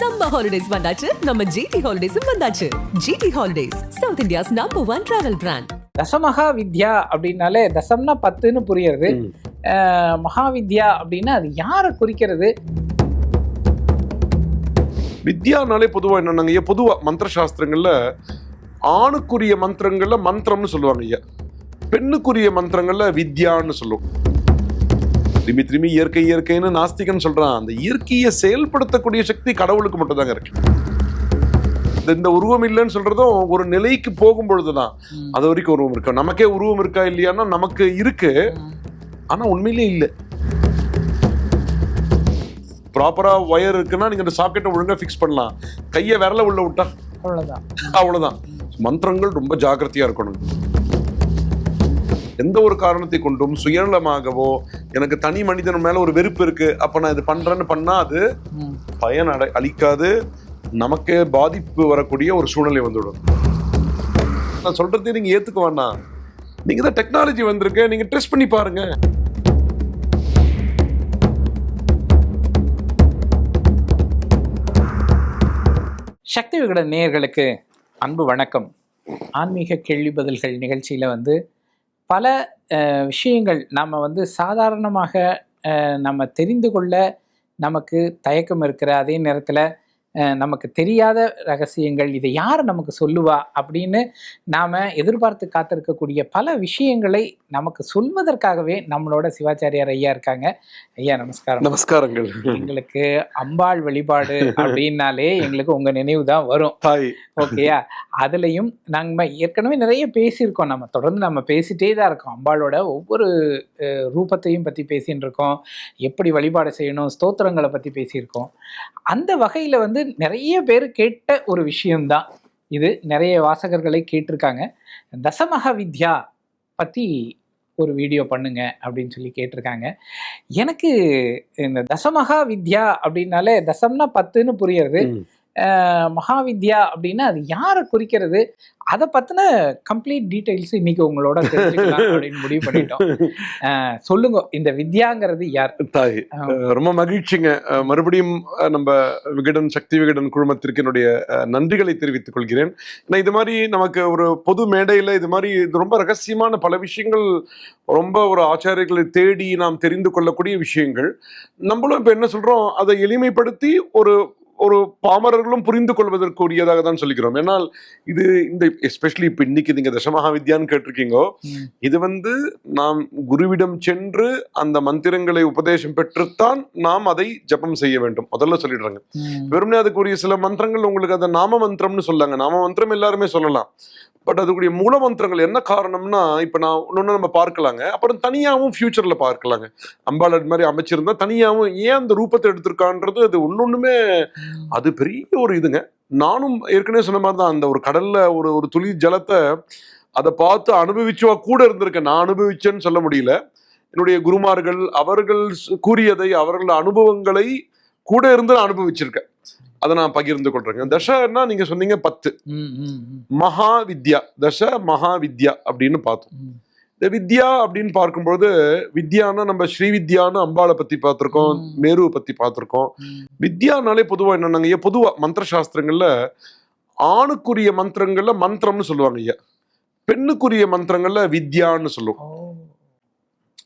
Summer holidays வந்தாச்சு. நம்ம GT ஹாலிடேஸும் வந்தாச்சு. GT holidays South India's number one travel brand தசமகா வித்யா அப்படின்னாலே தசம்னா பத்துன்னு புரியுறது. மகாவித்யா அப்படின்னா அது யாரை குறிக்கிறது? வித்யானாலே பொதுவா என்னன்னாங்க ஐயா பொதுவா மந்திர சாஸ்திரங்கள்ல ஆணுக்குரிய மந்திரங்கள்ல மந்திரம்னு சொல்லுவாங்க ஐயா. பெண்ணுக்குரிய மந்திரங்கள்ல வித்யான்னு சொல்லுவோம். திரும்பி திரும்பி இயற்கை இயற்கைன்னு நாஸ்திகன் சொல்றான். அந்த இயற்கையை செயல்படுத்தக்கூடிய சக்தி கடவுளுக்கு மட்டும் தாங்க இருக்கு. இந்த- உருவம் இல்லைன்னு சொல்றதும் ஒரு நிலைக்கு போகும் பொழுதுதான். அது வரைக்கும் உருவம் இருக்கா? நமக்கே உருவம் இருக்கா இல்லையான்னா நமக்கு இருக்கு. ஆனா உண்மையிலே இல்ல. ப்ராப்பரா ஒயர் இருக்குன்னா நீங்க அந்த சாக்கெட்டை ஒழுங்கா ஃபிக்ஸ் பண்ணலாம். கையை விரல உள்ள விட்டா. அவ்வளவுதான். அவ்வளவுதான். மந்திரங்கள் ரொம்ப ஜாக்கிரதையா இருக்கணும். எந்த ஒரு காரணத்தை கொண்டும் சுயநலமாகவோ எனக்கு தனி மனிதன் மேல ஒரு வெறுப்பு இருக்கு. அப்ப நான் இது பண்றேன்னு பண்ணா அது. பயன் அடை அளிக்காது. நமக்கே பாதிப்பு வரக்கூடிய ஒரு சூழ்நிலை வந்துவிடும் நான் சொல்றதே நீங்க ஏத்துக்க வேண்டாம் நீங்க தான் டெக்னாலஜி வந்திருக்கு. நீங்க டெஸ்ட் பண்ணி பாருங்க. சக்தி விகட நேயர்களுக்கு அன்பு வணக்கம். ஆன்மீக கேள்வி பதில்கள் நிகழ்ச்சியில் வந்து பல விஷயங்கள் நம்ம வந்து சாதாரணமாக நம்ம தெரிந்து கொள்ள நமக்கு தயக்கம் இருக்கிற அதே நேரத்தில் நமக்கு தெரியாத ரகசியங்கள் இதை யார் நமக்கு சொல்லுவா அப்படின்னு நாம் எதிர்பார்த்து காத்திருக்கக்கூடிய பல விஷயங்களை நமக்கு சொல்வதற்காகவே நம்மளோட சிவாச்சாரியார் ஐயா இருக்காங்க. ஐயா நமஸ்காரம். நமஸ்காரங்கள். எங்களுக்கு அம்பாள் வழிபாடு அப்படின்னாலே எங்களுக்கு உங்க நினைவு தான் வரும். ஓகேயா அதுலயும் நாங்க ஏற்கனவே நிறைய பேசியிருக்கோம். நம்ம தொடர்ந்து நம்ம பேசிட்டே தான் இருக்கோம். அம்பாளோட ஒவ்வொரு ரூபத்தையும் பத்தி பேசின்னு இருக்கோம் எப்படி வழிபாடு செய்யணும் ஸ்தோத்திரங்களை பத்தி பேசியிருக்கோம். அந்த வகையில வந்து நிறைய பேர் கேட்ட ஒரு விஷயம்தான் இது நிறைய வாசகர்களை கேட்டிருக்காங்க. தசமகா வித்யா பத்தி ஒரு வீடியோ பண்ணுங்க அப்படின்னு சொல்லி கேட்டிருக்காங்க. எனக்கு இந்த தசமகா வித்யா அப்படின்னாலே தசம்னா பத்துன்னு புரியுறது. மகாவித்யா அப்படின்னா அது யாரை குறிக்கிறது? அதை பத்தின கம்ப்ளீட் டீடைல்ஸ் இன்னைக்கு உங்களோட அப்படின்னு முடிவு பண்ணிட்டோம். சொல்லுங்க இந்த வித்யாங்கிறது யார்? தாய் ரொம்ப மகிழ்ச்சிங்க. மறுபடியும் நம்ம விகடன் சக்தி விகடன் குழுமத்திற்கு என்னுடைய நன்றிகளை தெரிவித்துக் கொள்கிறேன். ஏன்னா இது மாதிரி நமக்கு ஒரு பொது மேடையில இது மாதிரி இது ரொம்ப ரகசியமான பல விஷயங்கள் ரொம்ப ஒரு ஆச்சாரியர்களை தேடி நாம் தெரிந்து கொள்ளக்கூடிய விஷயங்கள். நம்மளும் இப்ப என்ன சொல்றோம்? அதை எளிமைப்படுத்தி ஒரு ஒரு பாமரர்களும் புரிந்து கொள்வதற்குரியதாக தான் சொல்லிக்கிறோம். ஏன்னால் இது இந்த எஸ்பெஷலி இப்ப இன்னைக்கு நீங்க தசமகா வித்யான்னு கேட்டிருக்கீங்கோ இது வந்து நாம் குருவிடம் சென்று அந்த மந்திரங்களை உபதேசம் பெற்றுத்தான் நாம் அதை ஜபம் செய்ய வேண்டும். முதல்ல சொல்லிடுறாங்க. வெறுமனே அதுக்குரிய சில மந்திரங்கள் உங்களுக்கு அந்த நாம மந்திரம்னு சொல்லாங்க. நாம மந்திரம் எல்லாருமே சொல்லலாம். பட் அதுக்குரிய மூல மந்திரங்கள் என்ன காரணம்னா இப்ப நான் ஒன்னொன்னு நம்ம பார்க்கலாங்க. அப்புறம் தனியாவும் ஃபியூச்சர்ல பார்க்கலாங்க. அம்பாள் அது மாதிரி அமைச்சிருந்தா தனியாவும் ஏன் அந்த ரூபத்தை எடுத்திருக்கான்றது அது ஒன்னொண்ணுமே அது பெரிய ஒரு இதுங்க. நானும் ஏற்கனவே சொன்ன மாதிரி தான் அந்த ஒரு கடல்ல ஒரு ஒரு துளி ஜலத்தை அதை பார்த்து அனுபவிச்சுவா கூட இருந்திருக்கேன். நான் அனுபவிச்சேன்னு சொல்ல முடியல. என்னுடைய குருமார்கள் அவர்கள் கூறியதை அவர்கள் அனுபவங்களை கூட இருந்து நான் அனுபவிச்சிருக்கேன். அதை நான் பகிர்ந்து கொள்றேங்க. தசன்னா நீங்க சொன்னீங்க பத்து. மகா வித்யா தச மகா வித்யா அப்படின்னு பார்த்தோம். இந்த வித்யா அப்படின்னு பார்க்கும்பொழுது வித்யான்னா நம்ம ஸ்ரீவித்யான்னு அம்பாளை பத்தி பார்த்திருக்கோம். மேருவை பத்தி பார்த்திருக்கோம். வித்யானாலே பொதுவா என்னன்னாங்க ஐயா பொதுவா மந்திர சாஸ்திரங்கள்ல ஆணுக்குரிய மந்திரங்கள்ல மந்திரம்னு சொல்லுவாங்க ஐயா. பெண்ணுக்குரிய மந்திரங்கள்ல வித்யான்னு சொல்லுவோம்.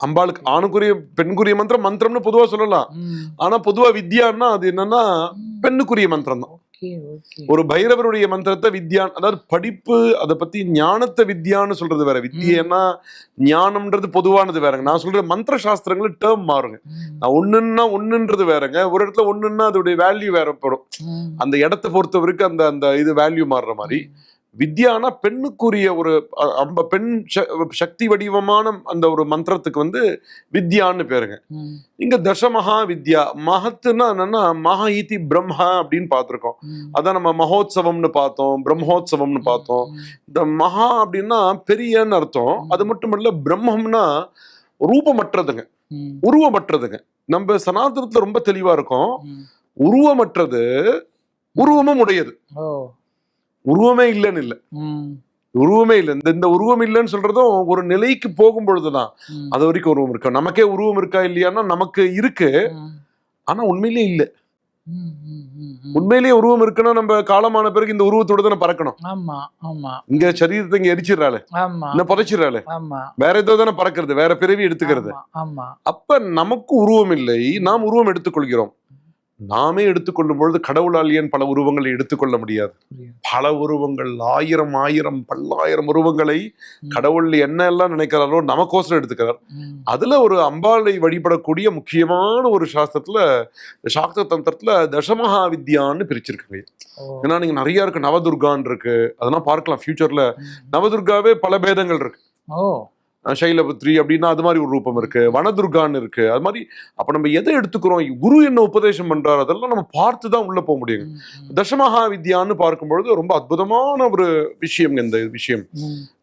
அம்பாளுக்கு ஆணுக்குரிய பெண்ணுக்குரிய மந்திரம் மந்திரம்னு பொதுவா சொல்லலாம். ஆனா பொதுவா வித்யான்னா அது என்னன்னா பெண்ணுக்குரிய மந்திரம் தான் ஒரு பைரவருடைய மந்திரத்தை வித்யா அதாவது படிப்பு அதை பத்தி ஞானத்தை வித்யான்னு சொல்றது வேற. வித்யன்னா ஞானம்ன்றது பொதுவானது வேறங்க. நான் சொல்ற மந்திர சாஸ்திரங்கள் டேர்ம் மாறுங்க. நான் ஒண்ணுன்னா ஒண்ணுன்றது வேறங்க. ஒரு இடத்துல ஒண்ணுன்னா அதோடைய வேல்யூ வேறப்படும் அந்த இடத்தை பொறுத்த வரைக்கும் அந்த அந்த இது வேல்யூ மாறுற மாதிரி. வித்யானா பெண்ணுக்குரிய ஒரு அ, அம்ப பெண் சக்தி வடிவமான அந்த ஒரு மந்திரத்துக்கு வந்து வித்யான்னு பேருங்க. இங்க தசமகா வித்யா மகத்துனா என்னன்னா மகா ஈதி பிரம்மா அப்படின்னு பார்த்திருக்கோம். அதான் நம்ம மகோத்சவம்னு பார்த்தோம் பிரம்மோத்சவம்னு பார்த்தோம். இந்த மகா அப்படின்னா பெரியன்னு அர்த்தம். அது மட்டும் இல்ல பிரம்மம்னா ரூபமற்றதுங்க. உருவமற்றதுங்க. நம்ம சனாதனத்துல ரொம்ப தெளிவா இருக்கும். உருவமற்றது உருவமும் உடையது. உருவமே இல்லைன்னு இல்ல. உருவமே இல்லை. இந்த இந்த உருவம் இல்லைன்னு சொல்றதும் ஒரு நிலைக்கு போகும் பொழுதுதான் அது வரைக்கும் உருவம் இருக்கா? நமக்கே உருவம் இருக்கா இல்லையான்னா நமக்கு இருக்கு. ஆனா உண்மையிலே இல்ல. உண்மையிலேயே உருவம் இருக்குன்னா நம்ம காலமான பிறகு இந்த உருவத்தோட தானே பறக்கணும். ஆமா ஆமா. இங்க சரீரத்தை இங்க எரிச்சிடறாளே. இன்னும் புதைச்சிடறாளே. வேற ஏதோ தானே பறக்கிறது. வேற பிறவி எடுத்துக்கிறது. அப்ப நமக்கு உருவம் இல்லை. நாம் உருவம் எடுத்துக்கொள்கிறோம். நாமே எடுத்துக்கொள்ளும் பொழுது கடவுளால் ஏன் பல உருவங்களை எடுத்துக்கொள்ள முடியாது. பல உருவங்கள் ஆயிரம் ஆயிரம் பல்லாயிரம் உருவங்களை கடவுள் என்ன எல்லாம் நினைக்கிறாரோ நமக்கோசரம் எடுத்துக்கிறார். அதுல ஒரு அம்பாளை வழிபடக்கூடிய முக்கியமான ஒரு சாஸ்திரத்துல சாக்த தந்திரத்துல தசமகா வித்யான்னு பிரிச்சிருக்காங்க. ஏன்னா நீங்க நிறைய இருக்கு. நவதுர்கான் இருக்கு. அதெல்லாம் பார்க்கலாம். ஃபியூச்சர்ல. நவதுர்காவே பல பேதங்கள் இருக்கு. சைலபுத்ரி அப்படின்னா அது மாதிரி ஒரு ரூபம் இருக்கு. வனதுர்கான்னு இருக்கு. அது மாதிரி அப்ப நம்ம எதை எடுத்துக்கிறோம்? குரு என்ன உபதேசம் பண்றாரு? அதெல்லாம் நம்ம பார்த்து தான் உள்ள போக முடியும். தசமகா வித்யான்னு பார்க்கும்பொழுது ரொம்ப அற்புதமான ஒரு விஷயம் இந்த விஷயம்.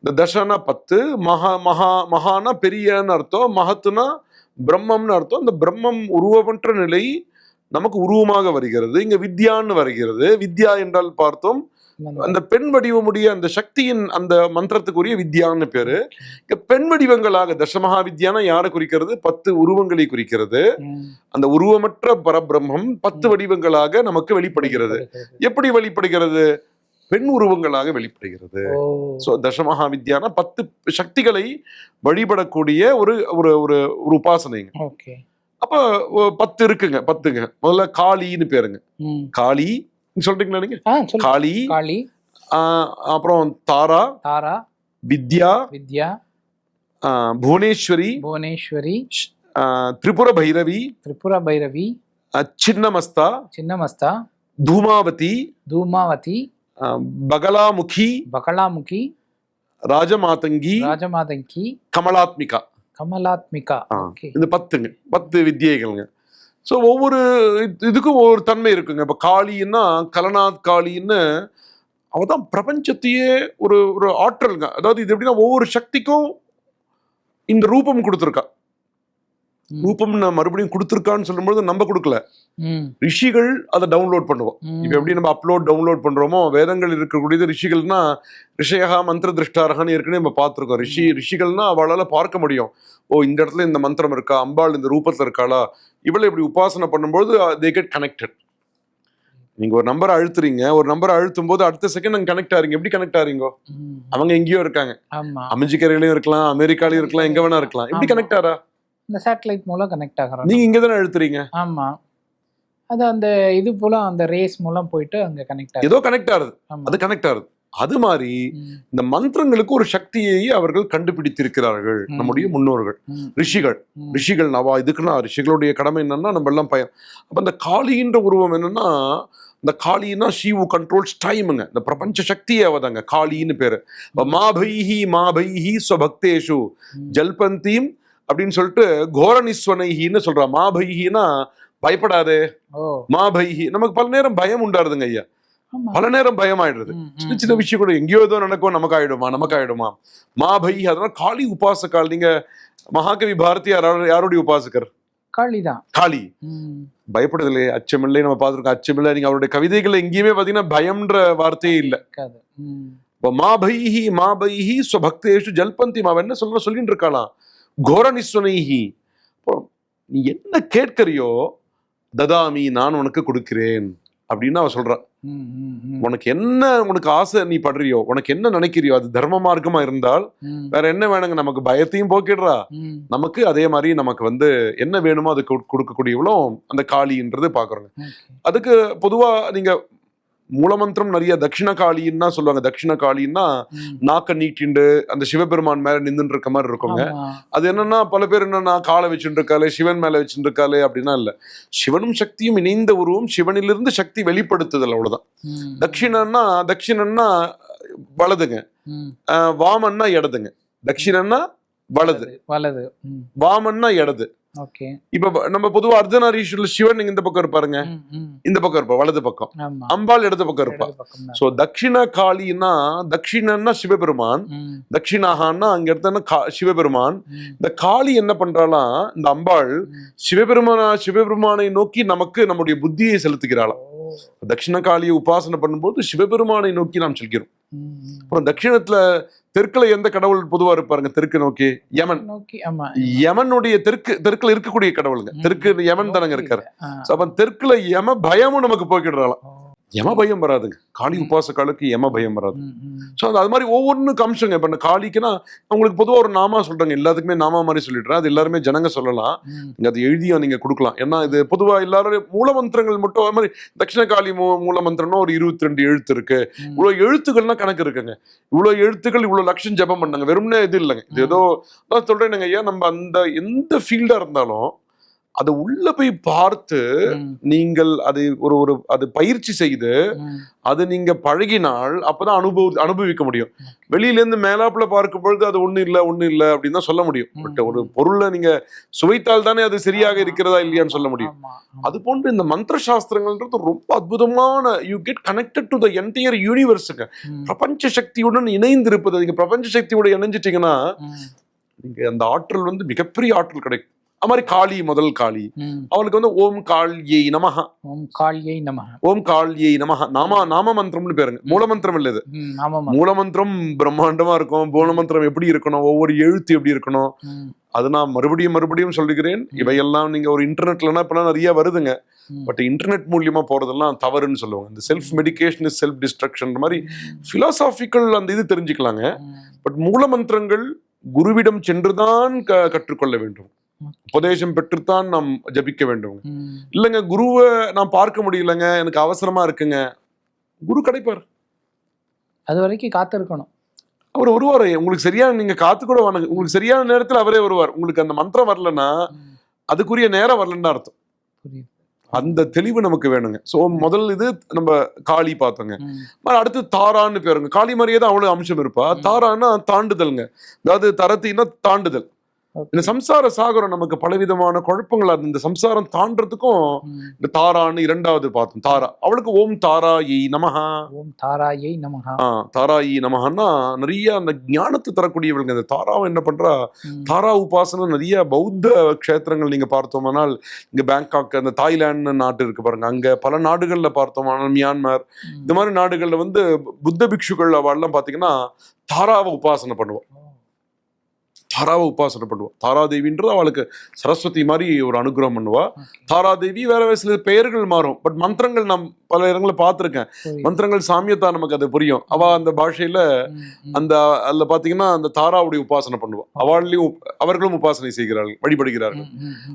இந்த தசனா பத்து மகா மகா மகானா பெரியன்னு அர்த்தம் மகத்துனா பிரம்மம்னு அர்த்தம். இந்த பிரம்மம் உருவமற்ற நிலை நமக்கு உருவமாக வருகிறது. இங்க வித்யான்னு வருகிறது. வித்யா என்றால் பார்த்தோம் அந்த பெண் வடிவமுடைய அந்த சக்தியின் அந்த மந்திரத்துக்குரிய வித்யான்னு பேரு. பெண் வடிவங்களாக தசமகா வித்யானா யாரை குறிக்கிறது? பத்து உருவங்களை குறிக்கிறது. அந்த உருவமற்ற பரபிரம்மம் பத்து. வடிவங்களாக நமக்கு வெளிப்படுகிறது. எப்படி வெளிப்படுகிறது? பெண் உருவங்களாக வெளிப்படுகிறது. சோ தசமகா வித்யானா பத்து சக்திகளை வழிபடக்கூடிய ஒரு ஒரு ஒரு உபாசனைங்க. அப்ப பத்து இருக்குங்க பத்துங்க. முதல்ல காளின்னு பேருங்க. காளி சொல்றீங்களா நீங்க? காளி காளி. அப்புறம் தாரா தாரா வித்யா வித்யா புவனேஸ்வரி புவனேஸ்வரி திரிபுர பைரவி திரிபுர பைரவி சின்னமஸ்தா சின்னமஸ்தா தூமாவதி தூமாவதி பகலாமுகி பகலாமுகி ராஜமாதங்கி ராஜமாதங்கி கமலாத்மிகா. கமலாத்மிகா. இந்த பத்துங்க பத்து வித்தியைகள்ங்க ஸோ ஒவ்வொரு இது- இதுக்கும் ஒவ்வொரு தன்மை இருக்குங்க. இப்போ காளின்னா கலநாத் காளின்னு அவ தான் பிரபஞ்சத்தையே ஒரு ஒரு ஆற்றல்ங்க. அதாவது இது எப்படின்னா ஒவ்வொரு சக்திக்கும் இந்த ரூபம் கொடுத்துருக்கா. ரூபம் நான் மறுபடியும் கொடுத்துருக்கான்னு சொல்லும்போது நம்ம கொடுக்கல. ரிஷிகள் அதை டவுன்லோட் பண்ணுவோம். இப்போ எப்படி நம்ம அப்லோட் டவுன்லோட் பண்றோமோ வேதங்கள் இருக்கக்கூடியது ரிஷிகள்னா ரிஷயகா மந்திர திருஷ்டாரகான்னு ஏற்கனவே நம்ம பார்த்துருக்கோம். ரிஷி ரிஷிகள்னா அவளால பார்க்க முடியும். ஓ இந்த இடத்துல இந்த மந்திரம் இருக்கா? அம்பாள் இந்த ரூபத்துல இருக்காளா? இவளை இப்படி உபாசனை பண்ணும்போது தே கெட் கனெக்டட் நீங்க ஒரு நம்பரை அழுத்துறீங்க ஒரு நம்பரை அழுத்தும் போது அடுத்த செகண்ட் அங்க கனெக்ட் ஆறீங்க. எப்படி கனெக்ட் ஆறீங்க. அவங்க எங்கேயோ இருக்காங்க. ஆமா. அமைஞ்சிக்கரையிலயும் இருக்கலாம் அமெரிக்காலயும் இருக்கலாம் எங்க வேணா இருக்கலாம். எப்படி. கனெக்ட் ஆறா? இந்த சேட்டலைட் மூலம் கனெக்ட் ஆகிறோம் நீங்க இங்க தானே அழுத்துறீங்க? ஆமா. அது அந்த இது போல அந்த ரேஸ் மூலம் போயிட்டு அங்க கனெக்ட் ஆகுது. ஏதோ கனெக்ட் ஆமா. அது கனெக்ட் ஆறுது அது மாதிரி. இந்த மந்திரங்களுக்கு ஒரு சக்தியை அவர்கள் கண்டுபிடித்திருக்கிறார்கள். நம்முடைய முன்னோர்கள். ரிஷிகள். ரிஷிகள் நவா இதுக்குன்னா ரிஷிகளுடைய கடமை என்னன்னா நம்ம எல்லாம் பயன் அப்ப இந்த காளின்ற உருவம் என்னன்னா இந்த காளின்னா ஷீவு கண்ட்ரோல்ஸ் டைமுங்க இந்த பிரபஞ்ச சக்தியே அவதாங்க காளின்னு பேரு மாபைஹி மாபைஹி ஸ்வபக்தேஷு. ஜல்பந்தீம் அப்படின்னு சொல்லிட்டு கோரநிஸ்வனைஹின்னு சொல்றா மாபைஹினா பயப்படாதே மாபைஹி நமக்கு பல நேரம் பயம் உண்டாருதுங்க ஐயா பல நேரம் பயம் ஆயிடுறது ம், சின்ன ம், சின்ன ம். விஷயம் கூட எங்கேயோ ஏதோ நடக்கும் நமக்கு ஆயிடுமா நமக்கு ஆயிடுமா மாபை அதனால காளி உபாசகால் நீங்க மகாகவி யாரு- யாருடைய உபாசகர்? காளிதான். காளி. ம். பயப்படுதில்லை அச்சமில்லை நம்ம பார்த்துருக்கோம் அச்சமில்லை. நீங்க அவருடைய கவிதைகள் எங்கேயுமே பாத்தீங்கன்னா பயம்ன்ற வார்த்தையே இல்ல. ம். இப்போ மாபைஹி மாபைஹி ஸ்வபக்தேஷு ஜல்பந்தி அவன் என்ன சொல்ற சொல்லிட்டு இருக்காளாம். கோர நிஸ்வனைஹி நீ என்ன கேட்கறியோ ததாமி நான் உனக்கு கொடுக்கிறேன். அப்படின்னு அவ சொல்றா ம், ம், ம். உனக்கு என்ன உனக்கு ஆசை நீ படுறியோ உனக்கு என்ன நினைக்கிறியோ அது தர்ம மார்க்கமா இருந்தால் வேற என்ன வேணுங்க நமக்கு பயத்தையும் போக்கிடுறா. நமக்கு அதே மாதிரி நமக்கு வந்து என்ன வேணுமோ அது கொடு- கொடுக்கக்கூடியவளும் அந்த காளின்றது பாக்குறோங்க. அதுக்கு பொதுவா நீங்க மூலமந்திரம் நிறைய தட்சிண காளின்னா சொல்லுவாங்க. தட்சிண காளின்னா. நாக்க நீட்டிண்டு அந்த சிவபெருமான் மேல நின்னுட்டு இருக்க மாதிரி இருக்குங்க. அது என்னன்னா பல பேர் என்னன்னா காலை வச்சுட்டு இருக்காளே சிவன் மேல வச்சுட்டு இருக்காளே அப்படின்னா இல்ல. சிவனும் சக்தியும் இணைந்த உருவம் சிவனிலிருந்து சக்தி வெளிப்படுத்துதல் அவ்வளவுதான். தட்சிணன்னா தட்சிணன்னா வலதுங்க. வாமன்னா இடதுங்க. தட்சிணன்னா வலது. வலது. வாமன்னா இடது. இப்ப நம்ம பொதுவா அர்த்தநாரீஸ்வரர் சிவன் இந்த பக்கம் இருப்பாருங்க. இந்த பக்கம் இருப்பா வலது பக்கம் அம்பாள் இடது பக்கம் இருப்பா. சோ தட்சிண காளின்னா தட்சிணன்னா சிவபெருமான் தட்சிணாகான்னா அங்க கா- சிவபெருமான் இந்த காளி என்ன பண்றாளாம் இந்த அம்பாள். சிவபெருமானா சிவபெருமானை நோக்கி நமக்கு நம்முடைய புத்தியை செலுத்துகிறாளாம் ஓ. தட்சிண காளியை உபாசனை பண்ணும்போது சிவபெருமானை நோக்கி நாம் செல்கிறோம். அப்புறம் தட்சிணத்துல தெற்குல எந்த கடவுள் பொதுவா இருப்பாருங்க? தெற்கு நோக்கி யமன். யமனுடைய தெற்கு தெற்குல இருக்கக்கூடிய கடவுளுங்க. தெற்கு யமன் தானங்க இருக்காரு. அப்ப தெற்குல யம பயமும் நமக்கு போக்கிடுறாளாம். யம பயம் வராதுங்க. காளி உபாசக்காலுக்கு யம பயம் வராது. ஸோ அது அது மாதிரி ஒவ்வொன்றும் அம்சங்க இப்போ இந்த காளிக்குன்னா உங்களுக்கு பொதுவாக ஒரு நாமா சொல்றாங்க. எல்லாத்துக்குமே நாமா மாதிரி சொல்லிடுறேன். அது எல்லாருமே ஜனங்க சொல்லலாம். ம். நீங்க அதை எழுதியும் நீங்க கொடுக்கலாம். ஏன்னா இது பொதுவா எல்லாரும் மூலமந்திரங்கள் மட்டும் அது மாதிரி தட்சிண காளி மூ மூலமந்திரம்னா ஒரு இருபத்தி ரெண்டு எழுத்து இருக்கு. ம். இவ்வளவு எழுத்துக்கள்னா கணக்கு இருக்குங்க. இவ்வளவு எழுத்துக்கள் இவ்வளவு லட்சம் ஜெபம் பண்ணாங்க. வெறும்னே இது இல்லைங்க. இது ஏதோ நான் சொல்றேனுங்க. ஐயா நம்ம அந்த எந்த ஃபீல்டா இருந்தாலும் அதை உள்ள போய் பார்த்து நீங்கள் அதை ஒரு ஒரு அது பயிற்சி செய்து. அது நீங்க பழகினால் அப்பதான் அனுபவ அனுபவிக்க முடியும். வெளியில இருந்து மேலாப்புல பார்க்கும் பொழுது அது ஒண்ணு இல்ல ஒண்ணு இல்ல அப்படின்னு தான் சொல்ல முடியும். பட் ஒரு பொருளை நீங்க சுவைத்தால் தானே அது சரியாக இருக்கிறதா இல்லையான்னு சொல்ல முடியும். அது போன்று இந்த மந்திர சாஸ்திரங்கள்ன்றது ரொம்ப அற்புதமான you get connected to the entire யூனிவர்ஸுங்க பிரபஞ்ச சக்தியுடன் இணைந்து இருப்பது நீங்க பிரபஞ்ச சக்தியோட இணைஞ்சிட்டீங்கன்னா நீங்க அந்த ஆற்றல் வந்து மிகப்பெரிய ஆற்றல் கிடைக்கும். அது மாதிரி காளி முதல் காளி. அவளுக்கு வந்து ஓம் காளியை நமஹ. ஓம் காளியை நமக ஓம் காளியை நமஹ. நாம நாம மந்திரம்னு பேருங்க. மூலமந்திரம் இல்ல இது. மூலமந்திரம் பிரம்மாண்டமா இருக்கும். மூலமந்திரம் எப்படி இருக்கணும்? ஒவ்வொரு எழுத்து எப்படி இருக்கணும்? அது நான் மறுபடியும் மறுபடியும் சொல்லுகிறேன். இவையெல்லாம் நீங்க ஒரு இன்டர்நெட்லனா இப்பெல்லாம் நிறைய வருதுங்க. பட் இன்டர்நெட் மூலியமா போறதெல்லாம் தவறுன்னு சொல்லுவாங்க. இந்த self medication is self destruction மாதிரி பிலாசாபிக்கல் அந்த இது தெரிஞ்சுக்கலாங்க. பட் மூலமந்திரங்கள் குருவிடம் சென்றுதான் கற்றுக்கொள்ள வேண்டும். உபதேசம் பெற்றுத்தான் நாம் ஜபிக்க வேண்டும். இல்லைங்க குருவை நான் பார்க்க முடியலங்க. எனக்கு அவசரமா இருக்குங்க. குரு கிடைப்பார். அது வரைக்கும் காத்திருக்கணும். அவர் வருவார். உங்களுக்கு சரியான நீங்க காத்து கூட வேணாங்க உங்களுக்கு சரியான நேரத்துல அவரே வருவார். உங்களுக்கு அந்த மந்திரம் வரலன்னா அதுக்குரிய நேரம் வரலன்னு அர்த்தம். அந்த தெளிவு நமக்கு வேணுங்க. சோ முதல் இது நம்ம காளி பார்த்தோங்க. அடுத்து தாரான்னு பேருங்க. காளி மாதிரியே தான் அவ்வளவு அம்சம் இருப்பா. தாரான்னா தாண்டுதல்ங்க. அதாவது தரத்தின்னா தாண்டுதல். இந்த சம்சார சாகரம் நமக்கு பலவிதமான குழப்பங்கள் அது இந்த சம்சாரம் தாண்டறதுக்கும். இந்த தாரான்னு இரண்டாவது பார்த்தோம். தாரா. அவளுக்கு ஓம் தாராயி நமஹா. ஓம் தாராயை நமக ஆ தாராயி நமஹன்னா நிறைய அந்த ஞானத்தை தரக்கூடியவளுங்க. இந்த தாராவை என்ன பண்றா? தாரா உபாசனை நிறைய பௌத்த க்ஷேத்திரங்கள் நீங்க பார்த்தோமானால் இங்க பேங்காக் அந்த தாய்லாந்து நாட்டு இருக்கு பாருங்க. அங்க பல நாடுகள்ல பார்த்தோமானால் மியான்மர். இந்த மாதிரி நாடுகள்ல வந்து புத்த பிக்ஷுக்கள் அவள்லாம் பாத்தீங்கன்னா தாராவை உபாசனை பண்ணுவோம் தாராவை உபாசனை பண்ணுவா. தாராதேவின்றது அவளுக்கு சரஸ்வதி மாதிரி ஒரு அனுகிரகம் பண்ணுவா. தாராதேவி வேற வேற சில பெயர்கள் மாறும். பட் மந்திரங்கள் நான் பல இடங்களில் பார்த்திருக்கேன். மந்திரங்கள் சாமியத்தா நமக்கு அது புரியும். அவ அந்த பாஷையில. அந்த அதுல பாத்தீங்கன்னா அந்த தாராவுடைய உபாசனை பண்ணுவா. அவள்லையும் உப்- அவர்களும் உபாசனை செய்கிறார்கள் வழிபடுகிறார்கள்.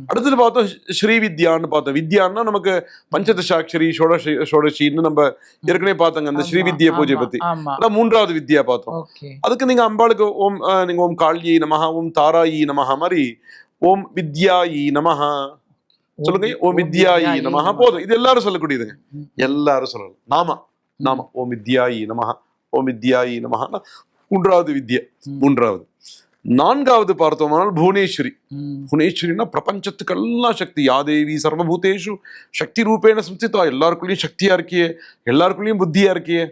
அடுத்தது பார்த்தோம் ஸ்ரீ- வித்யான்னு பார்த்தோம். வித்யான்னா நமக்கு பஞ்சதசாட்சரி ஷோடசி ஷோடசின்னு நம்ம ஏற்கனவே பார்த்தோங்க அந்த ஸ்ரீ வித்யா பூஜை அதான் மூன்றாவது வித்யா பார்த்தோம். அதுக்கு நீங்க அம்பாளுக்கு ஓம் நீங்க ஓம் காளியை நமஹா ஓம் தாராயி நமஹா மாதிரி ஓம் வித்யாயி நமஹா. சொல்லுங்க ஓம் வித்யாயி நமஹா. போதும். இது எல்லாரும் சொல்லக்கூடியதுங்க. எல்லாரும் சொல்லலாம். நாம நாம ஓம் வித்யாயி நமஹா ஓம் வித்யாயி நமஹா. மூன்றாவது வித்யா. மூன்றாவது. நான்காவது பார்த்தோமானால் புவனேஸ்வரி. புவனேஸ்வரினா பிரபஞ்சத்துக்கெல்லாம் சக்தி. யாதேவி சர்வபூதேஷு சக்தி ரூபேன சம்ஸ்திதா எல்லாருக்குள்ளேயும் சக்தியா இருக்கியே. எல்லாருக்குள்ளேயும் புத்தியா இருக்கியே.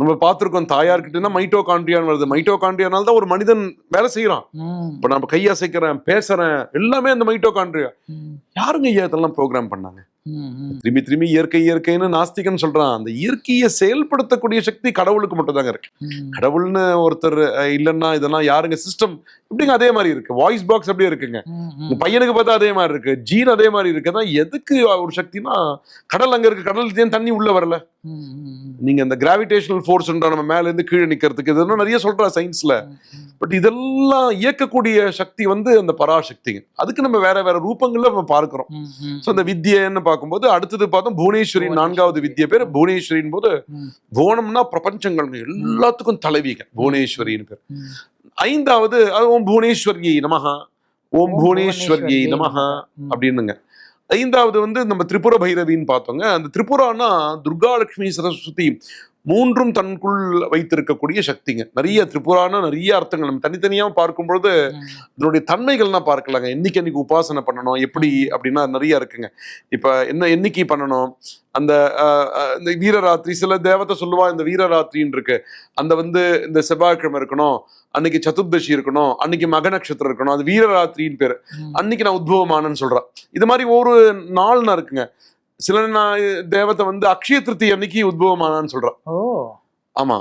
நம்ம பார்த்திருக்கோம் தாயார்கிட்டனா மைட்டோகாண்ட்ரியான்னு வருது. மைட்டோகாண்ட்ரியானால தான் ஒரு மனிதன் வேலை செய்யறான் இப்ப நம்ம கை அசைக்கிறேன் பேசுறேன் எல்லாமே அந்த மைட்டோகாண்ட்ரியா ம், யாருங்க ஐயா இதெல்லாம் ப்ரோக்ராம் பண்ணாங்க. திரும்பி திரும்பி இயற்கை இயற்கைன்னு நாஸ்திகன் சொல்றான். அந்த இயற்கையை செயல்படுத்தக்கூடிய சக்தி கடவுளுக்கு மட்டும் தாங்க இருக்கு. கடவுள்னு ஒருத்தர் இல்லைன்னா இதெல்லாம் யாருங்க? சிஸ்டம் இப்படிங்க அதே மாதிரி இருக்கு? வாய்ஸ் பாக்ஸ் அப்படியே இருக்குங்க. பையனுக்கு பார்த்தா அதே மாதிரி இருக்கு. ஜீன் அதே மாதிரி இருக்குன்னா எதுக்கு ஒரு சக்தினா கடல் அங்க இருக்கு. கடல் ஏன் தண்ணி உள்ள வரல. நீங்க அந்த கிராவிடேஷனல் ஃபோர்ஸ் நம்ம மேல இருந்து கீழே நிக்கிறதுக்கு இதெல்லாம் நிறைய சொல்றா சயின்ஸ்ல பட் இதெல்லாம் இயக்கக்கூடிய சக்தி வந்து அந்த பராசக்திங்க. அதுக்கு நம்ம வேற வேற ரூபங்கள்ல நம்ம பார்க்கிறோம். ஸோ அந்த வித்யன்னு பார்க்கும்போது அடுத்தது பார்த்தோம் புவனேஸ்வரி புவனேஸ்வரி. நான்காவது வித்ய பேர் புவனேஸ்வரின் போது புவனம்னா பிரபஞ்சங்கள் எல்லாத்துக்கும் தலைவிங்க புவனேஸ்வரின்னு பேர். ஐந்தாவது ஓம் புவனேஸ்வரியை நமஹா ஓம் புவனேஸ்வரியை நமஹா ம். அப்படின்னுங்க. ஐந்தாவது வந்து நம்ம திரிபுர பைரவின்னு பார்த்தோங்க. அந்த திரிபுரானா துர்கா லட்சுமி சரஸ்வதி மூன்றும் தனக்குள் வைத்திருக்கக்கூடிய சக்திங்க. நிறைய திரிபுரானா நிறைய அர்த்தங்கள். நம்ம தனித்தனியா பார்க்கும் பொழுது ம். இதனுடைய தன்மைகள்லாம் பார்க்கலாங்க. என்னைக்கு என்னைக்கு உபாசனை பண்ணணும் எப்படி அப்படின்னா நிறைய இருக்குங்க. இப்ப என்ன என்னைக்கு பண்ணணும்? அந்த இந்த வீரராத்திரி சில தேவதை சொல்லுவா இந்த வீரராத்திரின்னு இருக்கு. அந்த வந்து இந்த செவ்வாய்க்கிழமை இருக்கணும் அன்னைக்கு சதுர்தசி இருக்கணும் அன்னைக்கு மக நட்சத்திரம் இருக்கணும் அது வீரராத்திரின்னு பேரு. அன்னைக்கு நான் உத்பவமானன்னு சொல்றேன் இது மாதிரி ஒரு நாள் நான் இருக்குங்க. சில நான் தேவதை வந்து அக்ஷய திருத்தி அன்னைக்கு உத்பவமானான்னு சொல்றேன் ஓ. ஆமா.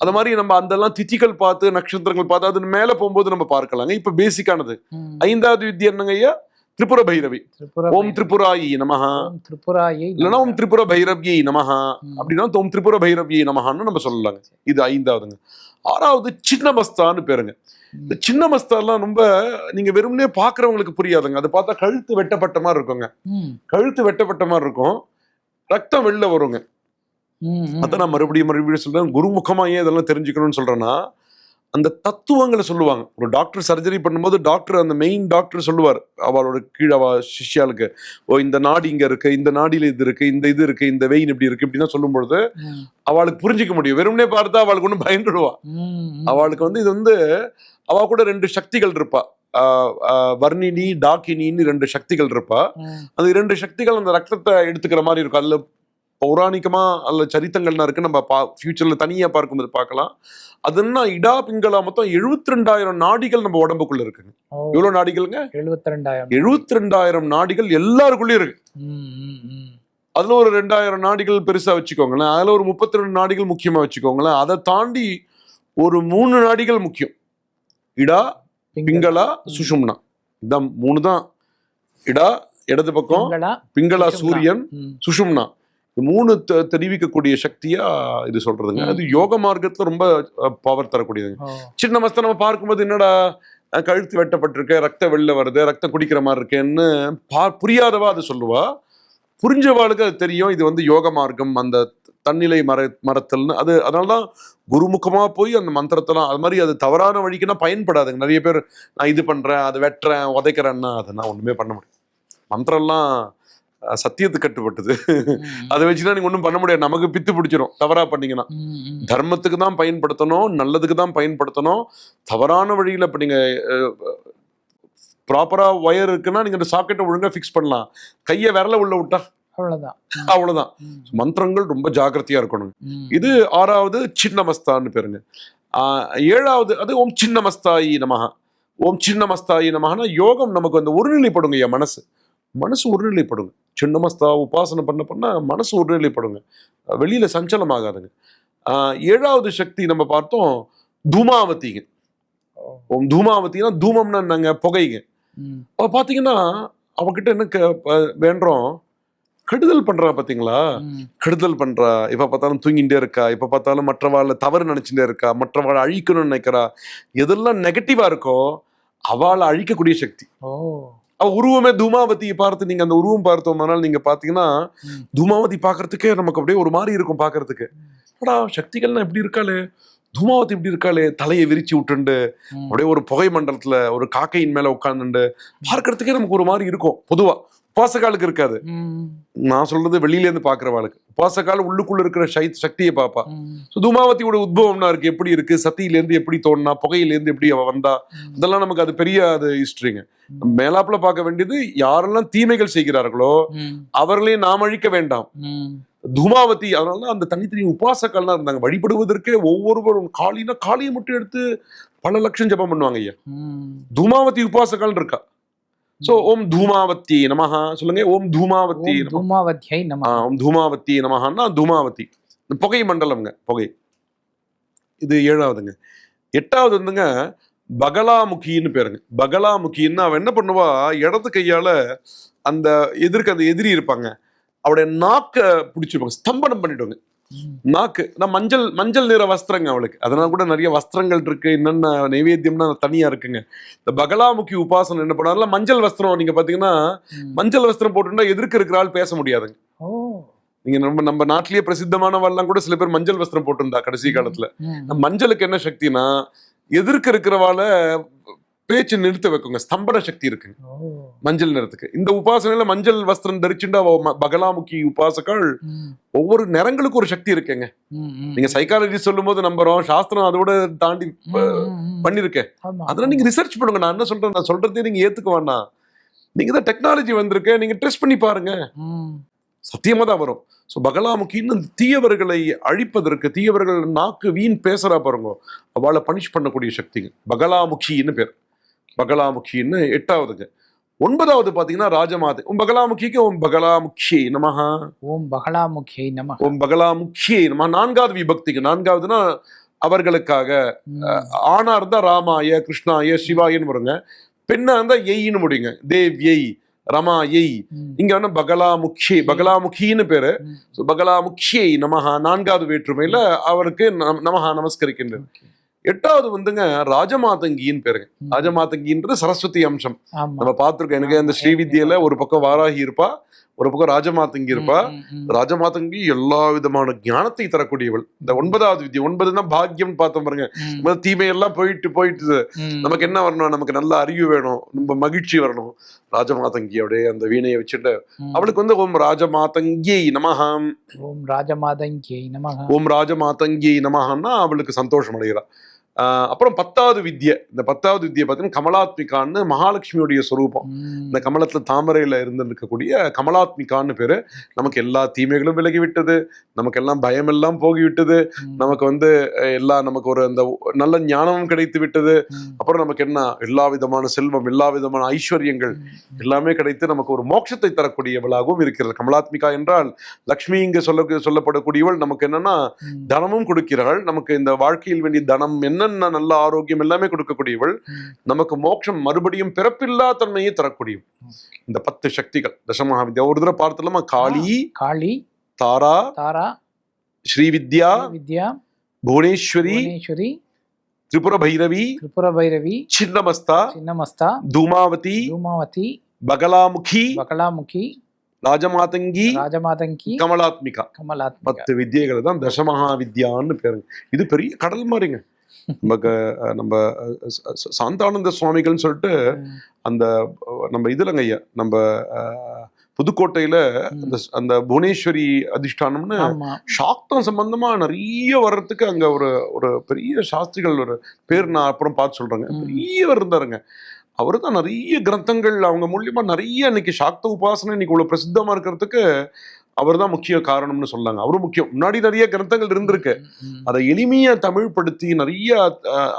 அது மாதிரி நம்ம அதெல்லாம் திதிகள் பார்த்து நட்சத்திரங்கள் பார்த்து அது மேல போகும்போது நம்ம பார்க்கலாங்க. இப்ப பேசிக்கானது. ஐந்தாவது வித்யா என்னங்க ஐயா? திரிபுர பைரவி. ஓம் திரிபுராயி நமஹ. திரிபுராயை இல்லைன்னா ஓம் திரிபுர பைரவ்யை நமஹ. அப்படின்னா ஓம் திரிபுர பைரவ்யை நமஹான்னு நம்ம சொல்லலாங்க. இது ஐந்தாவதுங்க. ஆறாவது சின்னமஸ்தான்னு பேருங்க. இந்த சின்னமஸ்தாலாம் ரொம்ப நீங்க வெறுமனே பாக்குறவங்களுக்கு புரியாதுங்க. அது பார்த்தா கழுத்து வெட்டப்பட்ட மாதிரி இருக்குங்க. கழுத்து வெட்டப்பட்ட மாதிரி இருக்கும். ரத்தம் வெளில வருங்க. அதான் நான் மறுபடியும் மறுபடியும் சொல்றேன். குருமுகமா ஏன் இதெல்லாம் தெரிஞ்சுக்கணும்னு சொல்றேன்னா அந்த தத்துவங்களை சொல்லுவாங்க. ஒரு டாக்டர் சர்ஜரி பண்ணும்போது டாக்டர் அந்த மெயின் டாக்டர் சொல்லுவார். அவளோட கீழே சிஷ்யாளுக்கு ஓ இந்த நாடி இங்க இருக்கு இந்த நாடியில இது இருக்கு இந்த இது இருக்கு இந்த வெயின் இப்படி இருக்கு இப்படின்னா சொல்லும்பொழுது ம், அவளுக்கு புரிஞ்சுக்க முடியும். வெறுமனே பார்த்தா அவளுக்கு ஒன்றும் பயந்துடுவா. அவளுக்கு வந்து இது வந்து அவ கூட ரெண்டு சக்திகள் இருப்பா. வர்ணினி டாக்கினின்னு ரெண்டு சக்திகள் இருப்பா. அந்த இரண்டு சக்திகள் அந்த ரத்தத்தை எடுத்துக்கிற மாதிரி இருக்கும். அதுல பௌராணிகமா அல்ல சரித்தங்கள்னா இருக்கு. நம்ம பா ஃபியூச்சர்ல தனியா பார்க்கும்போது பார்க்கலாம். அது என்ன இடா பிங்களா மொத்தம் எழுபத்தி ரெண்டாயிரம் நாடிகள் நம்ம உடம்புக்குள்ள இருக்குங்க. எவ்வளவு நாடிகள்ங்க? எழுபத்தி ரெண்டாயிரம் எழுபத்தி ரெண்டாயிரம் நாடிகள் எல்லாருக்குள்ளயும் இருக்கு. அதுல ஒரு ரெண்டாயிரம் நாடிகள் பெருசா வச்சுக்கோங்களேன். அதுல ஒரு முப்பத்தி ரெண்டு நாடிகள் முக்கியமா வச்சுக்கோங்களேன். அதை தாண்டி ஒரு மூணு நாடிகள் முக்கியம். இடா பிங்களா. சுஷும்னா. இதான் மூணு தான். இடா இடது பக்கம். பிங்களா. சூரியன் சுஷும்னா. மூணு தெ- தெரிவிக்கக்கூடிய சக்தியா இது சொல்றதுங்க. அது யோக மார்க்கத்துல ரொம்ப பவர் தரக்கூடியதுங்க. சின்ன மஸ்தை நம்ம பார்க்கும்போது என்னடா கழுத்து வெட்டப்பட்டிருக்கு ரத்த வெளில வருது ரத்தம் குடிக்கிற மாதிரி இருக்கேன்னு பா புரியாதவா அது சொல்லுவா. புரிஞ்சவாளுக்கு அது தெரியும். இது வந்து யோக மார்க்கம் அந்த தன்னிலை மர மரத்தல்னு. அது அதனாலதான் குருமுகமா போய் அந்த மந்திரத்தெல்லாம் அது மாதிரி அது தவறான வழிக்குன்னா பயன்படாதுங்க. நிறைய பேர் நான் இது பண்றேன் அது வெட்டுறேன் உதைக்கிறேன்னா அதை நான் ஒண்ணுமே பண்ண முடியும் மந்திரம்லாம் அஹ், சத்தியத்துக்கு கட்டுப்பட்டது. அதை வச்சுதான் நீங்க ஒன்றும் பண்ண முடியாது. நமக்கு பித்து பிடிச்சிரும். தவறா பண்ணீங்கன்னா. தர்மத்துக்கு தான் பயன்படுத்தணும் நல்லதுக்கு தான் பயன்படுத்தணும். தவறான வழியில இப்ப நீங்க ப்ராப்பரா ஒயர் இருக்குன்னா நீங்க அந்த சாக்கெட்டை ஒழுங்கா ஃபிக்ஸ் பண்ணலாம். கையை விரல உள்ள விட்டா. அவ்வளவுதான். அவ்வளவுதான். மந்திரங்கள் ரொம்ப ஜாக்கிரதையா இருக்கணும். இது ஆறாவது சின்னமஸ்தான்னு பேருங்க. ஆஹ் ஏழாவது அது ஓம் சின்னமஸ்தாயி நமஹ. ஓம் சின்னமஸ்தாயி நமஹனா யோகம் நமக்கு அந்த ஒருநிலைப்படுங்க என் மனசு. மனசு ஒருநிலைப்படுங்க. சின்னமஸ்தா உபாசனை பண்ண பண்ண மனசு ஒருநிலைப்படுங்க. வெளியில சஞ்சலம் ஆகாதுங்க ஆஹ் ஏழாவது சக்தி நம்ம பார்த்தோம் தூமாவதிங்க ஓம் தூமாவதினா தூமம்னா என்னங்க? புகைங்க. அவ பாத்தீங்கன்னா அவகிட்ட என்ன வேண்டுறோம்? கெடுதல் பண்றா பாத்தீங்களா கெடுதல் பண்றா. இப்ப பார்த்தாலும் தூங்கிட்டே இருக்கா? இப்ப பார்த்தாலும் மற்றவாள தவறு நினைச்சுட்டே இருக்கா? மற்றவாளை அழிக்கணும்னு நினைக்கிறா? எதெல்லாம் நெகட்டிவா இருக்கோ அவளை அழிக்கக்கூடிய சக்தி. உருவமே தூமாவதியை பார்த்து நீங்க அந்த உருவம் பார்த்தோம்னால் நீங்க பாத்தீங்கன்னா. தூமாவதி பார்க்கறதுக்கே நமக்கு அப்படியே ஒரு மாதிரி இருக்கும் பார்க்கறதுக்கு. அடா சக்திகள்லாம் எப்படி இருக்காளே. தூமாவதி இப்படி இருக்காளே. தலையை விரிச்சு விட்டுண்டு. அப்படியே ஒரு புகை மண்டலத்துல ஒரு காக்கையின் மேல உட்கார்ந்துண்டு பார்க்கறதுக்கே நமக்கு ஒரு மாதிரி இருக்கும். பொதுவா உபாசகாலுக்கு இருக்காது. நான் சொல்றது வெளியில இருந்து பாக்குறவாளுக்கு. உபாசகால் உள்ளுக்குள்ள இருக்கிற சக்தியை பாப்பா. ம், So, தூமாவதியோட உத்பவம்னா இருக்கு. எப்படி இருக்கு? சத்தியில இருந்து எப்படி தோணுனா புகையில இருந்து எப்படி அவ வந்தா? ம். இதெல்லாம் நமக்கு அது பெரிய அது ஹிஸ்டரிங்க மேலாப்புல பார்க்க வேண்டியது யாரெல்லாம் தீமைகள் செய்கிறார்களோ ம், அவர்களே நாம் அழிக்க வேண்டாம். தூமாவதி அதனால அந்த தனித்தனி உபாசக்கள்லாம் இருந்தாங்க. வழிபடுவதற்கே ஒவ்வொருவரும் காளினா காளியை மட்டும் எடுத்து பல லட்சம் ஜெபம் பண்ணுவாங்க ஐயா. தூமாவதி உபாசகால் இருக்கா? சோ ஓம் தூமாவதி நமஹா சொல்லுங்க. ஓம் தூமாவதி ஓம் தூமாவத்யை நம ஓம் தூமாவதி நமஹான்னா தூமாவதி இந்த புகை மண்டலம்ங்க புகை. இது ஏழாவதுங்க. எட்டாவது வந்துங்க பகலாமுகின்னு பேருங்க. பகலாமுகின்னு அவன் என்ன பண்ணுவா? இடது கையால அந்த எதிர்க்க அந்த எதிரி இருப்பாங்க. அவருடைய நாக்க பிடிச்சிருப்பாங்க. ஸ்தம்பனம் பண்ணிடுவாங்க. நாக்கு நான் மஞ்சள் மஞ்சள் நிற வஸ்திரங்க அவளுக்கு. அதனால கூட நிறைய வஸ்திரங்கள் இருக்கு. என்னென்ன நைவேத்தியம்னா தனியா இருக்குங்க. இந்த பகலாமுகி உபாசனம் என்ன பண்ணாருல மஞ்சள் வஸ்திரம் நீங்க பாத்தீங்கன்னா. மஞ்சள் வஸ்திரம் போட்டுட்டா எதிர்க்க இருக்கிற ஆள் பேச முடியாதுங்க. நீங்க நம்ம நம்ம நாட்டிலேயே பிரசித்தமானவெல்லாம் கூட சில பேர் மஞ்சள் வஸ்திரம் போட்டிருந்தா கடைசி காலத்துல. மஞ்சளுக்கு என்ன சக்தினா எதிர்க்க இருக்கிறவால பேச்சு நிறுத்த வைக்குங்க. ஸ்தம்பன சக்தி இருக்குங்க. மஞ்சள் நிறத்துக்கு. இந்த உபாசனையில மஞ்சள் வஸ்திரம் ம- பகலாமுகி உபாசகள். ஒவ்வொரு நிறங்களுக்கும் ஒரு சக்தி இருக்குங்க. நீங்க சைக்காலஜி சொல்லும் போது நம்புறோம். சாஸ்திரம் அதோட தாண்டி. பண்ணிருக்கேன். அதெல்லாம் நீங்க ரிசர்ச் பண்ணுங்க. நான் என்ன சொல்றேன்? நான் சொல்றதே நீங்க ஏத்துக்க வேண்டாம் நீங்க தான் டெக்னாலஜி வந்திருக்கு. நீங்க டெஸ்ட் பண்ணி பாருங்க. சத்தியமா தான் வரும். ஸோ பகலாமுக்கின்னு தீயவர்களை அழிப்பதற்கு தீயவர்கள் நாக்கு வீண் பேசுறா பாருங்க. அவளை பனிஷ் பண்ணக்கூடிய சக்திங்க. பகலாமுகின்னு பேர். பகலாமுகின்னு எட்டாவதுங்க ஒன்பதாவது பாத்தீங்கன்னா ராஜமாதை. உன் பகலாமுகிக்கு உன் பகலாமுகி நமஹா. ஓம் பகலாமுகி நம உன் பகலாமுகி நம நான்காவது விபக்திக்கு. நான்காவதுன்னா அவர்களுக்காக. ஆணா இருந்தா ராமாய கிருஷ்ணாய சிவாயன்னு வருங்க. பெண்ணா இருந்தா எய்ன்னு முடியுங்க தேவ் எய் ரமாயை ம். இங்க வந்து பகலாமுഖி பகலாமுகின்னு பேரு. பகலாமுக்கியை நமஹா. நான்காவது வேற்றுமையில அவருக்கு நம்- நமஹா நமஸ்கரிக்கின்றது. எட்டாவது வந்துங்க ராஜமாதங்கின்னு பேருங்க. ராஜமாதங்கின்றது சரஸ்வதி அம்சம். நம்ம பார்த்திருக்கோம். எனக்கு அந்த ஸ்ரீவித்யில ஒரு பக்கம் வாராகி இருப்பா ஒரு பக்கம் ராஜமாதங்கி இருப்பா. ராஜமாதங்கி எல்லா விதமான ஞானத்தை தரக்கூடியவள். இந்த ஒன்பதாவது வித்யை ஒன்பதுன்னா பாக்கியம் பார்த்தோம் பாருங்க. தீமையெல்லாம் போயிட்டு போயிட்டு. நமக்கு என்ன வரணும்? நமக்கு நல்ல அறிவு வேணும். நம்ம மகிழ்ச்சி வரணும். ராஜமாதங்கி அப்படியே அந்த வீணையை வச்சுட்டு. அவளுக்கு வந்து ஓம் ராஜமாதங்கி நமஹாம். ஓம் ராஜமாதங்கியை நமக ஓம் ராஜமாதங்கி நமஹான்னா அவளுக்கு சந்தோஷம் அடைகிறா. ஆஹ் அப்புறம் பத்தாவது வித்யை. இந்த பத்தாவது வித்யை பார்த்தீங்கன்னா கமலாத்மிகான்னு மகாலட்சுமியுடைய ஸ்வரூபம் இந்த கமலத்துல தாமரையில இருந்து இருக்கக்கூடிய கமலாத்மிகான்னு பேரு. நமக்கு எல்லா தீமைகளும் விலகி விட்டது நமக்கு எல்லாம் பயம் எல்லாம் போகி விட்டது நமக்கு வந்து எல்லா நமக்கு ஒரு அந்த நல்ல ஞானமும் கிடைத்து விட்டது அப்புறம் நமக்கு என்ன? எல்லா விதமான செல்வம் எல்லா விதமான ஐஸ்வர்யங்கள் எல்லாமே கிடைத்து நமக்கு ஒரு மோட்சத்தை தரக்கூடியவளாகவும் இருக்கிறது கமலாத்மிகா என்றால் லக்ஷ்மி இங்க சொல்ல சொல்லப்படக்கூடியவள். நமக்கு என்னன்னா தனமும் கொடுக்கிறாள். நமக்கு இந்த வாழ்க்கையில் வேண்டிய தனம் என்னென்ன நல்ல ஆரோக்கியம் எல்லாமே கொடுக்கக்கூடியவள் நமக்கு மோட்சம் மறுபடியும் பிறப்பில்லா தன்மையை தரக்கூடியவள். இந்த பத்து சக்திகள் தசமகாவித்யா ஒரு தடவை பார்த்தலாமா காளி காளி தாரா தாரா ஸ்ரீவித்யா வித்யா புவனேஸ்வரி புவனேஸ்வரி திரிபுர பைரவி திரிபுர பைரவி சின்னமஸ்தா சின்னமஸ்தா தூமாவதி தூமாவதி பகலாமுகி பகலாமுகி ராஜமாதங்கி ராஜமாதங்கி கமலாத்மிகா. கமலாத்மிகா. பத்து வித்யைகள் தான் தசமகா வித்யான்னு பேருங்க. இது பெரிய கடல் மாதிரிங்க. நமக்கு நம்ம சாந்தானந்த சுவாமிகள்னு சொல்லிட்டு அந்த நம்ம இதுலங்க ஐயா. நம்ம புதுக்கோட்டையில அந்த அந்த புவனேஸ்வரி அதிஷ்டானம்னு சாக்தம் சம்பந்தமா நிறைய வர்றதுக்கு அங்க ஒரு ஒரு பெரிய சாஸ்திரிகள் ஒரு பேர் நான் அப்புறம் பார்த்து சொல்றேங்க. பெரியவர் இருந்தாருங்க அவரு தான் நிறைய கிரந்தங்கள் அவங்க மூலியமா நிறைய இன்னைக்கு சாக்த உபாசனை இன்னைக்கு இவ்வளவு பிரசித்தமா இருக்கிறதுக்கு அவர் தான் முக்கிய காரணம்னு சொன்னாங்க. அவரும் முக்கியம். முன்னாடி நிறைய கிரந்தங்கள் இருந்திருக்கு. அதை எளிமையா தமிழ் படுத்தி நிறைய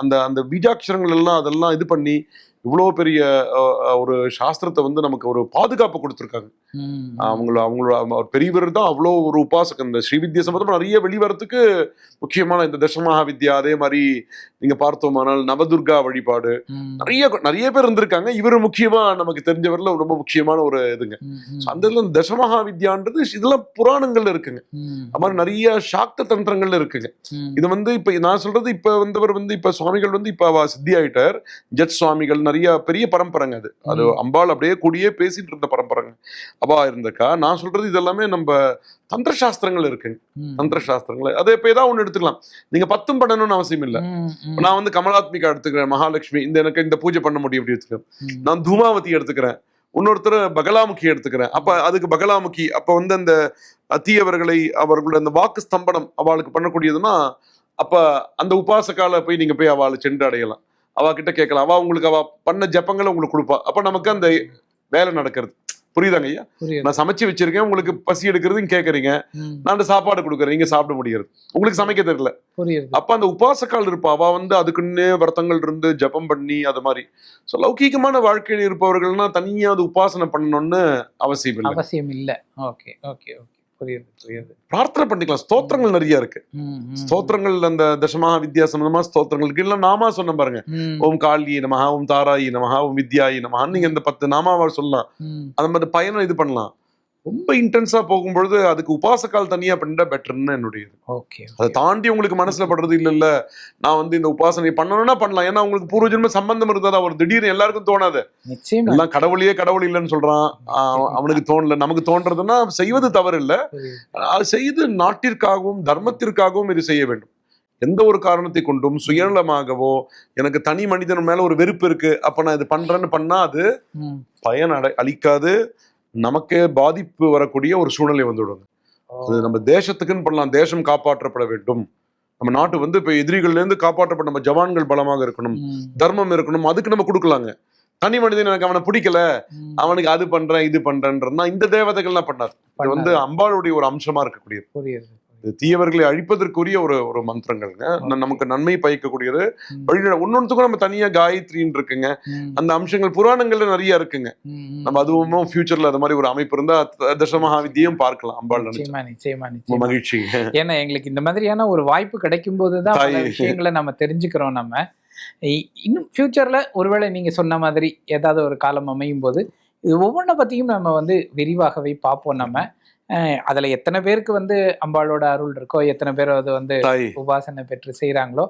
அந்த அந்த பீஜாட்சரங்கள் எல்லாம் அதெல்லாம் இது பண்ணி இவ்வளோ பெரிய ஒரு சாஸ்திரத்தை வந்து நமக்கு ஒரு பாதுகாப்பு கொடுத்துருக்காங்க. அவங்கள அவங்களோட பெரியவர் தான் அவ்வளோ ஒரு உபாசகம். இந்த ஸ்ரீவித்யா சம்பந்தமா நிறைய வெளிவரத்துக்கு முக்கியமான இந்த தசமகா வித்யா அதே மாதிரி நீங்க பார்த்தோமானால் நவதுர்கா வழிபாடு. நிறைய நிறைய பேர் இருந்திருக்காங்க. இவர் முக்கியமா நமக்கு தெரிஞ்சவர்ல ரொம்ப முக்கியமான ஒரு இதுங்க. அந்த இதுல தசமகா வித்யான்றது இதெல்லாம் புராணங்கள்ல இருக்குங்க. அது மாதிரி நிறைய சாக்த தந்திரங்கள்ல இருக்குங்க. இது வந்து இப்ப நான் சொல்றது இப்ப வந்தவர் வந்து இப்ப சுவாமிகள் வந்து இப்ப சித்தி ஆயிட்டார் ஜட் சுவாமிகள் நிறைய பெரிய பரம்பரைங்க அது. அது அம்பாள் அப்படியே கூடியே பேசிட்டு இருந்த பரம்பரைங்க. அவா இருந்திருக்கா? நான் சொல்றது இதெல்லாமே நம்ம தந்திர சாஸ்திரங்கள் இருக்குங்க. தந்திர சாஸ்திரங்கள் அதை இப்ப ஏதாவது ஒண்ணு எடுத்துக்கலாம். நீங்க பத்தும் பண்ணணும்னு அவசியம் இல்ல. நான் வந்து கமலாத்மிகா எடுத்துக்கிறேன் மகாலட்சுமி. இந்த எனக்கு இந்த பூஜை பண்ண முடியும் அப்படி எடுத்துக்கிறேன். நான் தூமாவதி எடுத்துக்கிறேன். இன்னொருத்தர் பகலாமுகி எடுத்துக்கிறேன். அப்ப அதுக்கு பகலாமுகி அப்ப வந்து அந்த தீயவர்களை அவர்களோட அந்த வாக்கு ஸ்தம்பனம் அவளுக்கு பண்ணக்கூடியதுன்னா அப்ப அந்த உபாசகால போய் நீங்க போய் அவளை சென்று அடையலாம் அவ கிட்ட கேட்கலாம். அவ உங்களுக்கு அவ பண்ண ஜப்பங்களை உங்களுக்கு கொடுப்பா. அப்ப நமக்கு அந்த வேலை நடக்கிறது. புரியுதாங்க ஐயா? நான் சமைச்சு வச்சிருக்கேன். உங்களுக்கு பசி எடுக்கிறதுன்னு கேக்குறீங்க ம், நான் அந்த சாப்பாடு கொடுக்குறேன். நீங்க சாப்பிட முடியாது உங்களுக்கு சமைக்க தெரியல. அப்ப அந்த உபாசக்கால் இருப்பா. அவ வந்து அதுக்குன்னே வருத்தங்கள் இருந்து ஜெபம் பண்ணி அது மாதிரி. ஸோ லௌகீகமான வாழ்க்கையில் இருப்பவர்கள்னா தனியா அது உபாசனை பண்ணணும்னு அவசியம் இல்லை அவசியம் இல்ல ஓகே ஓகே ஓகே. புரியுது புரியுது பிரார்த்தனை பண்ணிக்கலாம். ஸ்தோத்திரங்கள் நிறைய இருக்கு. ஸ்தோத்திரங்கள் அந்த தசமஹா வித்யா சம்பந்தமா ஸ்தோத்திரங்கள் இருக்கு. இல்ல நாமா சொன்ன பாருங்க. ஓம் காளியே நமஹா ஓம் தாராயி நமஹா ஓம் வித்யாயி நமஹா நீங்க இந்த பத்து நாமாவை சொல்லலாம். அந்த மாதிரி பயணம் இது பண்ணலாம். ரொம்ப இன்டென்ஸா போகும்பொழுது அதுக்கு உபாசக்கால் தனியா பண்ணிட்டா பெட்டர்னு என்னுடைய. ஓகே அதை தாண்டி உங்களுக்கு மனசுல படுறது இல்ல இல்ல நான் வந்து இந்த உபாசனை பண்ணணும்னா பண்ணலாம். ஏன்னா உங்களுக்கு பூர்வ ஜென்ம சம்பந்தம் இருந்தா ஒரு திடீர்னு எல்லாருக்கும் தோணாது. எல்லாம் கடவுளையே கடவுள் இல்லைன்னு சொல்றான். ஆஹ் அவனுக்கு தோணல. நமக்கு தோன்றதுன்னா செய்வது தவறு இல்ல. அது செய்து நாட்டிற்காகவும் தர்மத்திற்காகவும் இது செய்ய வேண்டும். எந்த ஒரு காரணத்தை கொண்டும் சுயநலமாகவோ எனக்கு தனி மனிதன் மேல ஒரு வெறுப்பு இருக்கு அப்ப நான் இது பண்றேன்னு பண்ணா அது. பயன் அடை அளிக்காது. நமக்கே பாதிப்பு வரக்கூடிய ஒரு சூழ்நிலை வந்துவிடும். அது நம்ம தேசத்துக்குன்னு பண்ணலாம். தேசம் காப்பாற்றப்பட வேண்டும். நம்ம நாட்டு வந்து இப்ப எதிரிகள்ல இருந்து காப்பாற்றப்பட நம்ம ஜவான்கள் பலமாக இருக்கணும். தர்மம் இருக்கணும். அதுக்கு நம்ம கொடுக்கலாங்க. தனி மனிதன் எனக்கு அவனை பிடிக்கல. அவனுக்கு அது பண்றேன் இது பண்றேன்றா இந்த தேவதைகள்லாம் பண்ணார் இது வந்து அம்பாளுடைய ஒரு அம்சமா இருக்கக்கூடியது. தீயவர்களை அழிப்பதற்குரிய ஒரு ஒரு மந்திரங்கள்ங்க. நமக்கு நன்மை பயக்கக்கூடியது. ம். வழி ஒன்னொன்றுக்கும் நம்ம தனியா காயத்ரின்னு இருக்குங்க. அந்த அம்சங்கள் புராணங்கள்ல நிறைய இருக்குங்க. நம்ம அதுவும் ஃபியூச்சர்ல அது மாதிரி ஒரு அமைப்பு இருந்தா த- தசமஹாவித்தியும் பார்க்கலாம் அம்பாள் மகிழ்ச்சிங்க. ஏன்னா எங்களுக்கு இந்த மாதிரியான ஒரு வாய்ப்பு கிடைக்கும் போதுதான். விஷயங்களை நம்ம தெரிஞ்சுக்கிறோம் நம்ம. இன்னும் ஃபியூச்சர்ல ஒருவேளை நீங்க சொன்ன மாதிரி ஏதாவது ஒரு காலம் அமையும் போது இது ஒவ்வொன்றை பற்றியும் நம்ம வந்து விரிவாகவே பார்ப்போம் நம்ம. அதுல எத்தனை பேருக்கு வந்து அம்பாளோட அருள் இருக்கோ எத்தனை பேர் அது வந்து உபாசனை பெற்று செய்றாங்களோ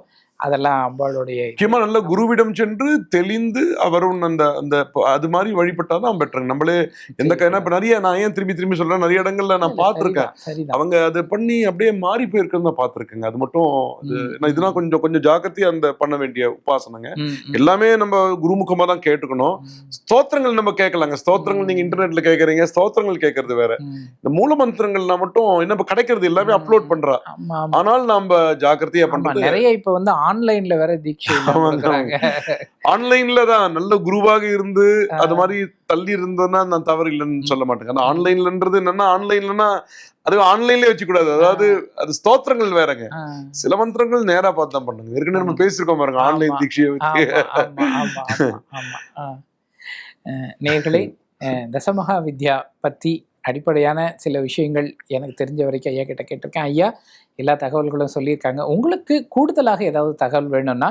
அதெல்லாம் அம்பாளுடைய முக்கியமா நல்ல குருவிடம் சென்று தெளிந்து அவரும் அந்த அந்த அது மாதிரி வழிபட்டாதான் பெட்டருங்க நம்மளே எந்த ஏன்னா இப்ப நிறைய நான் ஏன் திரும்பி திரும்பி சொல்றேன்? நிறைய இடங்கள்ல நான் பார்த்திருக்கேன். அவங்க அதை பண்ணி அப்படியே மாறி போயிருக்கிறத நான் பார்த்திருக்கேங்க. அது மட்டும் அது இதெல்லாம் கொஞ்சம் கொஞ்சம் ஜாக்கிரதையா அந்த பண்ண வேண்டிய உபாசனைங்க. எல்லாமே நம்ம குருமுகமா தான் கேட்டுக்கணும். ஸ்தோத்திரங்கள் நம்ம கேட்கலாங்க. ஸ்தோத்திரங்கள் நீங்க இன்டர்நெட்ல கேக்குறீங்க ஸ்தோத்திரங்கள் கேட்கறது வேற. இந்த மூல மந்திரங்கள்னா மட்டும் என்ன கிடைக்கிறது எல்லாமே. அப்லோட் ஆமா. ஆனால் நாம ஜாக்கிரதையா ஆமா, பண்றது நிறைய இப்ப வந்து ஆன்லைன்ல வேற தீட்சை. ஆன்லைன்ல தான். நல்ல குருவாக இருந்து. அது மாதிரி தள்ளி இருந்தோம்னா நான் தவறு இல்லைன்னு சொல்ல மாட்டேங்க. ஆனா ஆன்லைன்லன்றது என்னன்னா ஆன்லைன்லனா அது ஆன்லைன்லயே வச்சு கூடாது அதாவது அது ஸ்தோத்திரங்கள் வேறங்க. சில மந்திரங்கள் நேரா பார்த்து தான் பண்ணுங்க. ஏற்கனவே நம்ம பேசியிருக்கோம் பாருங்க. ஆன்லைன் தீட்சையை நேயர்களே அஹ், தசமகா வித்யா பத்தி அடிப்படையான சில விஷயங்கள் எனக்கு தெரிஞ்ச வரைக்கும் ஐயா கிட்ட கேட்டிருக்கேன். ஐயா எல்லா தகவல்களும் சொல்லியிருக்காங்க. உங்களுக்கு கூடுதலாக ஏதாவது தகவல் வேணும்னா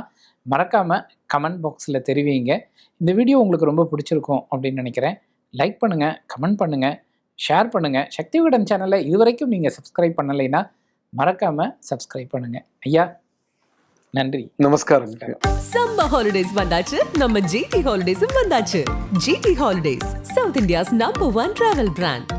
மறக்காம கமெண்ட் பாக்ஸில் தெரிவிங்க. இந்த வீடியோ உங்களுக்கு ரொம்ப பிடிச்சிருக்கும் அப்படின்னு நினைக்கிறேன். லைக் பண்ணுங்க கமெண்ட் பண்ணுங்க ஷேர் பண்ணுங்க. சக்தி விகடன் சேனலை இதுவரைக்கும் நீங்க சப்ஸ்கிரைப் பண்ணலைன்னா மறக்காம சப்ஸ்கிரைப் பண்ணுங்க. ஐயா நன்றி. நமஸ்காரம் சம்ம ஹாலிடேஸ் வந்தாச்சு. நம்ம ஜிடி ஹாலிடேஸும் வந்தாச்சு. GT holidays South India's number one travel brand